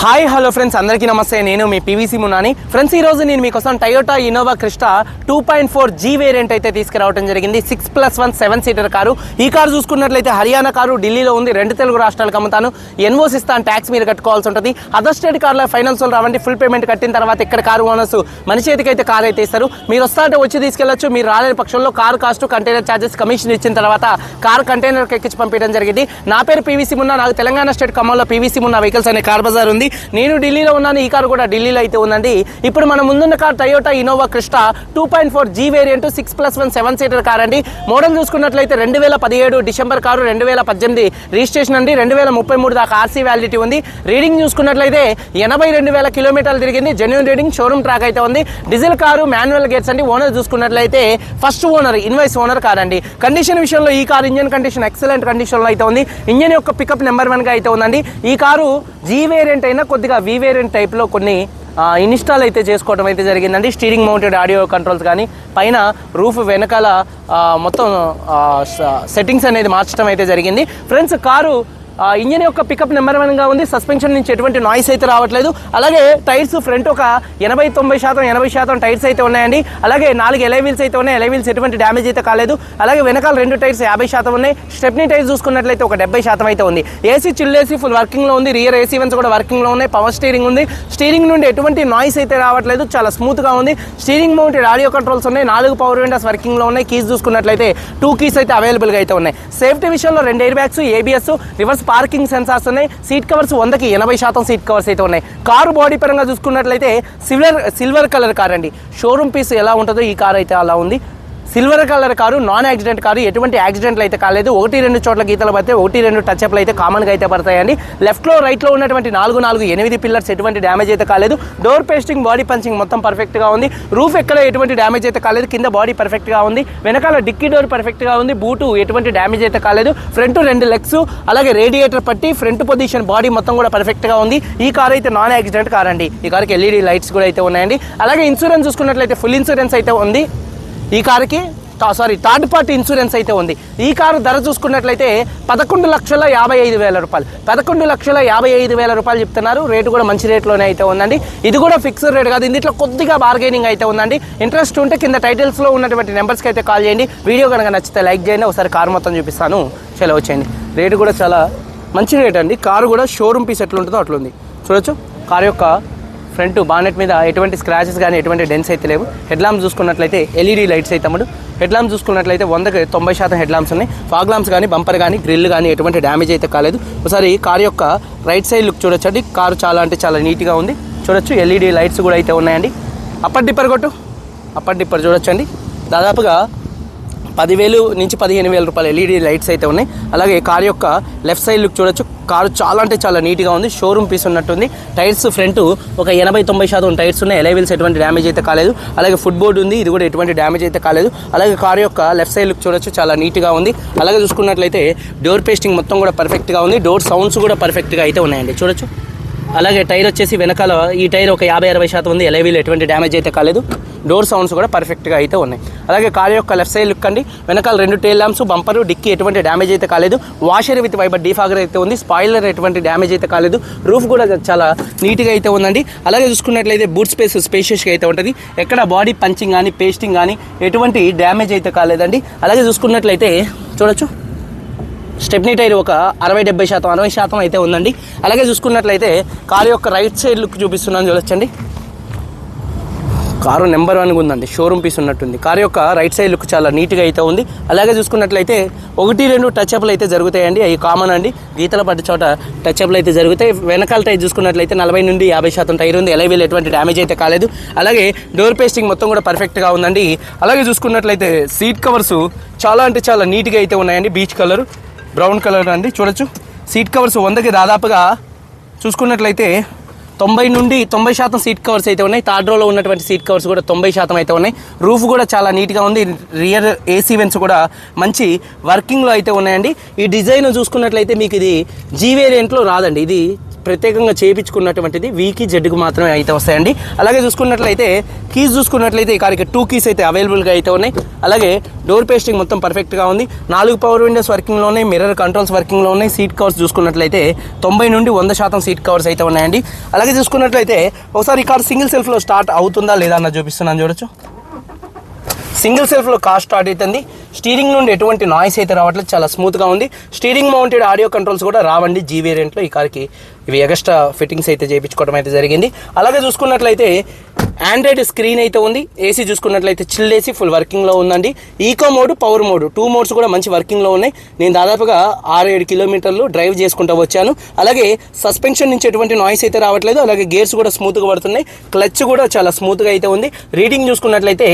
Hi hello friends. అందరికీ నమస్తే. నేను మీ పీవీసీ మునాని ఫ్రెండ్స్ ఈ రోజు నేను మీకోసం Toyota Innova Crysta two point four G variant అయితే తీసుకురావడం జరిగింది. Six plus one seven seater car. ఈ కారు చూసుకున్నట్లయితే హర్యానా కారు ఢిల్లీలో ఉంది. రెండు తెలుగు రాష్ట్రాలకు అమ్ముతాను. ఎన్ఓస్ ఇస్తాను ట్యాక్స్ మీరు కట్టుకోవాల్సి ఉంటుంది. అదర్ స్టేట్ కార్లో ఫైనాన్స్ రావండి. ఫుల్ పేమెంట్ కట్టిన తర్వాత ఇక్కడ కారు ఓనర్స్ మన చేతికి అయితే కారు అయితే ఇస్తారు. మీరు వస్తా అంటే వచ్చి తీసుకెళ్ళొచ్చు మీరు రాలేని పక్షంలో car cost container charges commission ఇచ్చిన తర్వాత కారు కంటైనర్ ఎక్కించి పంపించడం జరిగింది. నా పేరు పీవీసీ మున్నా. నాకు తెలంగాణ స్టేట్ ఖమ్మంలో పీవీసీ మున్నా వెహికల్స్ అనే కార్ బజార్ ఉంది. నేను ఢిల్లీలో ఉన్నాను ఈ కారు కూడా ఢిల్లీలో అయితే ఉందండి. ఇప్పుడు మన ముందున్న car Toyota Innova Crysta two point four G variant six plus one seven seater car అండి. మోడల్ చూసుకున్నట్లయితే రెండు వేల పదిహేడు డిసెంబర్ కారు రెండు వేల పద్దెనిమిది రిజిస్ట్రేషన్ అండి. రెండు వేల ముప్పై మూడు దాకా ఆర్సీ వ్యాలిడిటీ ఉంది. రీడింగ్ చూసుకున్నట్లయితే ఎనభై రెండు వేల కిలోమీటర్లు తిరిగింది. జెన్యున్ రీడింగ్ షోరూమ్ ట్రాక్ అయితే ఉంది. డీజిల్ కారు మాన్యువల్ గేట్స్ అండి. ఓనర్ చూసుకున్నట్లయితే first owner invoice owner car అండి. కండిషన్ విషయంలో ఈ కార్ ఇంజన్ కండిషన్ ఎక్సలెంట్ కండిషన్లో అయితే ఉంది. ఇంజన్ యొక్క పికప్ నెంబర్ వన్గా అయితే ఉందండి. ఈ కారు జీ వేరియంట్ అయిన కొద్దిగా వి వేరియంట్ టైప్లో కొన్ని ఇన్స్టాల్ అయితే చేసుకోవడం అయితే జరిగిందండి. స్టీరింగ్ మౌంటెడ్ ఆడియో కంట్రోల్స్ కానీ పైన రూఫ్ వెనకాల మొత్తం సెట్టింగ్స్ అనేది మార్చడం అయితే జరిగింది. ఫ్రెండ్స్ కారు ఇంజిన్ యొక్క పికప్ నెంబర్ వన్గా ఉంది. సస్పెన్షన్ నుంచి ఎటువంటి నాయిస్ అయితే రావట్లేదు. అలాగే టైర్స్ ఫ్రంట్ ఒక ఎనభై తొంభై శాతం ఎనభై శాతం టైర్స్ అయితే ఉన్నాయండి. అలాగే నాలుగు ఎలై వీల్స్ అయితే ఉన్నాయి. ఎలై వీల్స్ ఎటువంటి డ్యామేజ్ అయితే కాలేదు. అలాగే వెనకాల రెండు టైర్స్ యాభై శాతం ఉన్నాయి. స్టెప్నీ టైర్స్ చూసుకున్నట్లయితే ఒక డెబ్బై శాతం అయితే ఉంది. ఏసీ చిల్ ఏసీ ఫుల్ వర్కింగ్లో ఉంది. రియర్ ఏసీ వన్స్ కూడా వర్కింగ్లో ఉన్నాయి. పవర్ స్టీరింగ్ ఉంది. స్టీరింగ్ నుండి ఎటువంటి నాయిస్ అయితే రావట్లేదు. చాలా స్మూత్గా ఉంది. స్టీరింగ్ మౌంటెడ్ ఆడియో కంట్రోల్స్ ఉన్నాయి. నాలుగు పవర్ విండోస్ వర్కింగ్లో ఉన్నాయి. కీస్ చూసుకున్నట్లయితే టూ కీస్ అయితే అవైలబుల్గా అయితే ఉన్నాయి. సేఫ్టీ విషయంలో రెండు air bags ABS reverse parking sensors ఉన్నాయి. సీట్ కవర్స్ వందకి ఎనభై శాతం సీట్ కవర్స్ అయితే ఉన్నాయి. కారు బాడీ పరంగా చూసుకున్నట్లయితే సిల్వర్ సిల్వర్ కలర్ కార్ అండి. షోరూమ్ పీస్ ఎలా ఉంటుందో ఈ కార్ అయితే అలా ఉంది. Silver colour car non accident car ఎటువంటి యాక్సిడెంట్లు అయితే కాలేదు. ఒకటి రెండు చోట్ల గీతలు పడితే ఒకటి రెండు టచ్ అప్లు అయితే కామన్గా అయితే పడతాయండి. లెఫ్ట్లో రైట్లో ఉన్నటువంటి నాలుగు నాలుగు ఎనిమిది పిల్లర్స్ ఎటువంటి డ్యామేజ్ అయితే కాలేదు. డోర్ పేస్టింగ్ బాడీ పంచింగ్ మొత్తం పర్ఫెక్ట్గా ఉంది. రూఫ్ ఎక్కడ ఎటువంటి డ్యామేజ్ అయితే కాలేదు. కింద బాడీ పర్ఫెక్ట్గా ఉంది. వెనకాల డిక్కీ డోర్ పర్ఫెక్ట్గా ఉంది. బూటు ఎటువంటి డ్యామేజ్ అయితే కాలేదు. ఫ్రంట్ రెండు లెగ్స్ అలాగే రేడియేటర్ పట్టి ఫ్రంట్ పొజిషన్ బాడీ మొత్తం కూడా పర్ఫెక్ట్గా ఉంది. ఈ కార్ అయితే నాన్ యాక్సిడెంట్ కార్ అండి. ఈ కార్కి ఎల్ఈడి లైట్స్ కూడా అయితే ఉన్నాయండి. అలాగే ఇన్సూరెన్స్ చూసుకున్నట్లయితే ఫుల్ ఇన్సూరెన్స్ అయితే ఉంది. ఈ కారుకి సారీ థర్డ్ పార్టీ ఇన్సూరెన్స్ అయితే ఉంది. ఈ కారు ధర చూసుకున్నట్లయితే పదకొండు లక్షల యాభై ఐదు వేల రూపాయలు. పదకొండు లక్షల యాభై ఐదు వేల రూపాయలు చెప్తున్నారు. రేటు కూడా మంచి రేట్లోనే అయితే ఉందండి. ఇది కూడా ఫిక్స్డ్ రేట్ కాదు. ఇందులో కొద్దిగా బార్గెనింగ్ అయితే ఉందండి. ఇంట్రెస్ట్ ఉంటే కింద టైటిల్స్లో ఉన్నటువంటి నెంబర్స్కి అయితే కాల్ చేయండి. వీడియో కనుక నచ్చితే లైక్ చేయండి. ఒకసారి కారు మొత్తం చూపిస్తాను. చలో వచ్చేయండి. రేటు కూడా చాలా మంచి రేట్ అండి. కారు కూడా షోరూమ్ పీస్ ఎట్లా ఉంటుందో ఉంది చూడొచ్చు. కారు యొక్క ఫ్రంట్ బానెట్ మీద ఎటువంటి స్క్రాచెస్ కానీ ఎటువంటి డెన్స్ అయితే లేవు. హెడ్ ల్యాంప్స్ చూసుకున్నట్లయితే ఎల్ఈడి లైట్స్ అయితే తమ్ముడు హెడ్ ల్యాంప్స్ చూసుకున్నట్లయితే వందకి తొంభై శాతం హెడ్ ల్యాంప్స్ ఉన్నాయి. ఫాగ్ ల్యాంప్స్ కానీ బంపర్ కానీ గ్రిల్ కానీ ఎటువంటి డ్యామేజ్ అయితే కాలేదు. ఒకసారి కార్ యొక్క రైట్ సైడ్ లుక్ చూడొచ్చండి. కారు చాలా అంటే చాలా నీట్గా ఉంది. చూడొచ్చు ఎల్ఈడి లైట్స్ కూడా అయితే ఉన్నాయండి. అప్పర్ డిప్పర్ కొట్టు. అప్పర్ డిప్పర్ చూడొచ్చండి. దాదాపుగా పదివేలు నుంచి పదిహేను వేల రూపాయల ఎల్ఈడి లైట్స్ అయితే ఉన్నాయి. అలాగే కార్ యొక్క లెఫ్ట్ సైడ్ లుక్ చూడొచ్చు. కారు చాలా అంటే చాలా నీట్గా ఉంది. షోరూమ్ పీస్ ఉన్నట్టుంది. టైర్స్ ఫ్రంట్ ఒక ఎనభై తొంభై శాతం టైర్స్ ఉన్నాయి. ఎలైవిల్స్ ఎటువంటి డ్యామేజ్ అయితే కాలేదు. అలాగే ఫుట్ బోర్డు ఉంది. ఇది కూడా ఎటువంటి డ్యామేజ్ అయితే కాలేదు. అలాగే కార్ యొక్క లెఫ్ట్ సైడ్ లుక్ చూడొచ్చు. చాలా నీట్గా ఉంది. అలాగే చూసుకున్నట్లయితే డోర్ పేస్టింగ్ మొత్తం కూడా పర్ఫెక్ట్గా ఉంది. డోర్ సౌండ్స్ కూడా పర్ఫెక్ట్గా అయితే ఉన్నాయండి. చూడొచ్చు. అలాగే టైర్ వచ్చేసి వెనకాల ఈ టైర్ ఒక యాభై అరవై శాతం ఉంది. ఎలవీలు ఎటువంటి డ్యామేజ్ అయితే కాలేదు. డోర్ సౌండ్స్ కూడా పర్ఫెక్ట్గా అయితే ఉన్నాయి. అలాగే కార్ యొక్క లెఫ్ట్ సైడ్ లుక్ అండి. వెనకాల రెండు టైల్ ల్యాంప్స్ బంపరు డిక్కీ ఎటువంటి డ్యామేజ్ అయితే కాలేదు. వాషర్ విత్ వైబర్ డీఫాగర్ అయితే ఉంది. స్పాయిలర్ ఎటువంటి డ్యామేజ్ అయితే కాలేదు. రూఫ్ కూడా చాలా నీట్గా అయితే ఉందండి. అలాగే చూసుకున్నట్లయితే బూట్ స్పేస్ స్పేషియస్గా అయితే ఉంటుంది. ఎక్కడ బాడీ పంచింగ్ కానీ పేస్టింగ్ కానీ ఎటువంటి డ్యామేజ్ అయితే కాలేదండి. అలాగే చూసుకున్నట్లయితే చూడొచ్చు. స్టెప్నీ టైర్ ఒక అరవై డెబ్బై శాతం అరవై శాతం అయితే ఉందండి. అలాగే చూసుకున్నట్లయితే కారు యొక్క రైట్ సైడ్ లుక్ చూపిస్తున్నాను చూడొచ్చండి. కారు నెంబర్ వన్గా ఉందండి షోరూమ్ పీస్ ఉన్నట్టుంది. కారు యొక్క రైట్ సైడ్ లుక్ చాలా నీట్గా అయితే ఉంది. అలాగే చూసుకున్నట్లయితే ఒకటి రెండు టచ్ అప్లు అయితే జరుగుతాయండి. అవి కామన్ అండి. గీతల పడ్డ చోట టచ్ అప్లు అయితే జరుగుతాయి. వెనకాల టైర్ చూసుకున్నట్లయితే నలభై నుండి యాభై శాతం టైర్ ఉంది. ఎలైవీల్ ఎటువంటి డ్యామేజ్ అయితే కాలేదు. అలాగే డోర్ పేస్టింగ్ మొత్తం కూడా పర్ఫెక్ట్గా ఉందండి. అలాగే చూసుకున్నట్లయితే సీట్ కవర్స్ చాలా అంటే చాలా నీట్గా అయితే ఉన్నాయండి. Beach colour. బ్రౌన్ కలర్ అండి చూడొచ్చు. సీట్ కవర్స్ వందకి దాదాపుగా చూసుకున్నట్లయితే తొంభై నుండి తొంభై శాతం సీట్ కవర్స్ అయితే ఉన్నాయి. థర్డ్ రోలో ఉన్నటువంటి సీట్ కవర్స్ కూడా తొంభై శాతం అయితే ఉన్నాయి. రూఫ్ కూడా చాలా నీట్గా ఉంది. రియర్ ఏసీ వెన్స్ కూడా మంచి వర్కింగ్లో అయితే ఉన్నాయండి. ఈ డిజైన్ చూసుకున్నట్లయితే మీకు ఇది జీ వేరియంట్లో రాదండి. ఇది ప్రత్యేకంగా చేయించుకున్నటువంటిది వీకి జెడ్కి మాత్రమే అయితే వస్తాయండి. అలాగే చూసుకున్నట్లయితే కీస్ చూసుకున్నట్లయితే ఈ కార్కి టూ కీస్ అయితే అవైలబుల్గా అయితే ఉన్నాయి. అలాగే డోర్ పేస్టింగ్ మొత్తం పర్ఫెక్ట్గా ఉంది. నాలుగు పవర్ విండోస్ వర్కింగ్లో ఉన్నాయి మిర్రర్ కంట్రోల్స్ వర్కింగ్లో ఉన్నాయి. సీట్ కవర్స్ చూసుకున్నట్లయితే తొంభై నుండి వంద శాతం సీట్ కవర్స్ అయితే ఉన్నాయండి. అలాగే చూసుకున్నట్లయితే ఒకసారి ఈ కార్ సింగిల్ సెల్ఫ్లో స్టార్ట్ అవుతుందా లేదా అన్న చూపిస్తున్నాను చూడొచ్చు. సింగిల్ సెల్ఫ్లో కార్ స్టార్ట్ అవుతుంది. స్టీరింగ్ నుండి ఎటువంటి నాయిస్ అయితే రావట్లేదు. చాలా స్మూత్గా ఉంది. స్టీరింగ్ మౌంటెడ్ ఆడియో కంట్రోల్స్ కూడా రావండి జీ వేరియంట్లో ఈ కార్కి. ఇవి ఎక్స్ట్రా ఫిట్టింగ్స్ అయితే చేయించుకోవడం అయితే జరిగింది. అలాగే చూసుకున్నట్లయితే ఆండ్రాయిడ్ స్క్రీన్ అయితే ఉంది. ఏసీ చూసుకున్నట్లయితే చిల్ ఏసీ ఫుల్ వర్కింగ్లో ఉందండి. Eco mode power mode two modes కూడా మంచి వర్కింగ్లో ఉన్నాయి. నేను దాదాపుగా ఆరు ఏడు కిలోమీటర్లు డ్రైవ్ చేసుకుంటూ వచ్చాను. అలాగే సస్పెన్షన్ నుంచి ఎటువంటి నాయిస్ అయితే రావట్లేదు. అలాగే గేర్స్ కూడా స్మూత్గా పడుతున్నాయి. క్లచ్ కూడా చాలా స్మూత్గా అయితే ఉంది. రీడింగ్ చూసుకున్నట్లయితే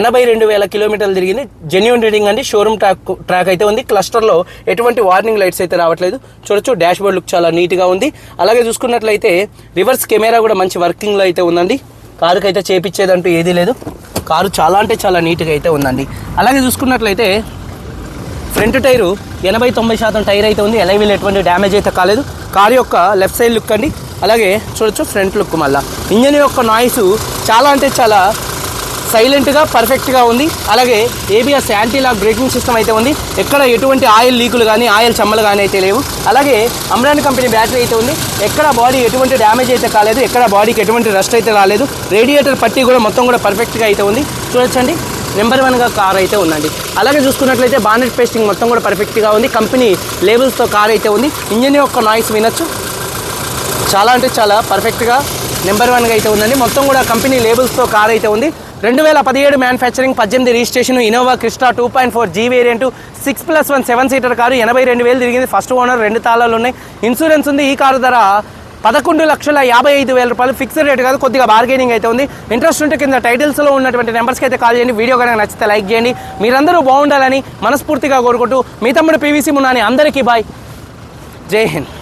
ఎనభై రెండు వేల కిలోమీటర్లు తిరిగింది. జెన్యున్ రీడింగ్ అండి. షోరూమ్ ట్రాక్ ట్రాక్ అయితే ఉంది. క్లస్టర్లో ఎటువంటి వార్నింగ్ లైట్స్ అయితే రావట్లేదు. చూడొచ్చు డాష్ బోర్డ్ లుక్ చాలా నీట్గా ఉంది. అలాగే చూసుకున్నట్లయితే రివర్స్ కెమెరా కూడా మంచి వర్కింగ్లో అయితే ఉందండి. కారుకి అయితే చేపించేదంటూ ఏదీ లేదు. కారు చాలా అంటే చాలా నీట్గా అయితే ఉందండి. అలాగే చూసుకున్నట్లయితే ఫ్రంట్ టైరు ఎనభై తొంభై శాతం టైర్ అయితే ఉంది. ఎలైవీల్ ఎటువంటి డ్యామేజ్ అయితే కాలేదు. కారు యొక్క లెఫ్ట్ సైడ్ లుక్ అండి. అలాగే చూడొచ్చు ఫ్రంట్ లుక్ మళ్ళీ. ఇంజన్ యొక్క నాయిస్ చాలా అంటే చాలా సైలెంట్గా పర్ఫెక్ట్గా ఉంది. అలాగే ABS anti lock braking system అయితే ఉంది. ఎక్కడ ఎటువంటి ఆయిల్ లీకులు కానీ ఆయిల్ చమ్మలు కానీ అయితే లేవు. అలాగే అమ్రాన్ కంపెనీ బ్యాటరీ అయితే ఉంది. ఎక్కడ బాడీ ఎటువంటి డ్యామేజ్ అయితే కాలేదు. ఎక్కడ బాడీకి ఎటువంటి రస్ట్ అయితే రాలేదు. రేడియేటర్ పట్టి కూడా మొత్తం కూడా పర్ఫెక్ట్గా అయితే ఉంది. చూడొచ్చండి. నెంబర్ వన్గా కార్ అయితే ఉందండి. అలాగే చూసుకున్నట్లయితే బానెట్ పేస్టింగ్ మొత్తం కూడా పర్ఫెక్ట్గా ఉంది. కంపెనీ లేబుల్స్తో కార్ అయితే ఉంది. ఇంజన్ యొక్క నాయిస్ వినొచ్చు. చాలా అంటే చాలా పర్ఫెక్ట్గా నెంబర్ వన్గా అయితే ఉందండి. మొత్తం కూడా కంపెనీ లేబుల్స్తో కార్ అయితే ఉంది. రెండు వేల పదిహేడు మ్యానుఫ్యాక్చరింగ్ పద్దెనిమిది registration Innova Crysta two point four G variant six plus one seven seater car ఎనభై రెండు వేలు తిరిగింది. ఫస్ట్ ఓనర్ రెండు తాళాలు ఉన్నాయి. ఇన్సూరెన్స్ ఉంది. ఈ కారు ధర పదకొండు లక్షల యాభై ఐదు వేల రూపాయలు. ఫిక్స్డ్ రేట్ కాదు కొద్దిగా బార్గెనింగ్ అయితే ఉంది. ఇంట్రెస్ట్ ఉంటే కింద టైటిల్స్లో ఉన్నటువంటి నెంబర్స్కి అయితే కాల్ చేయండి. వీడియో కనుక నచ్చితే లైక్ చేయండి. మీరందరూ బాగుండాలని మనస్ఫూర్తిగా కోరుకుంటూ మీ తమ్ముడు పీవీసీ మున్నాని అందరికీ బాయ్. జై హింద్.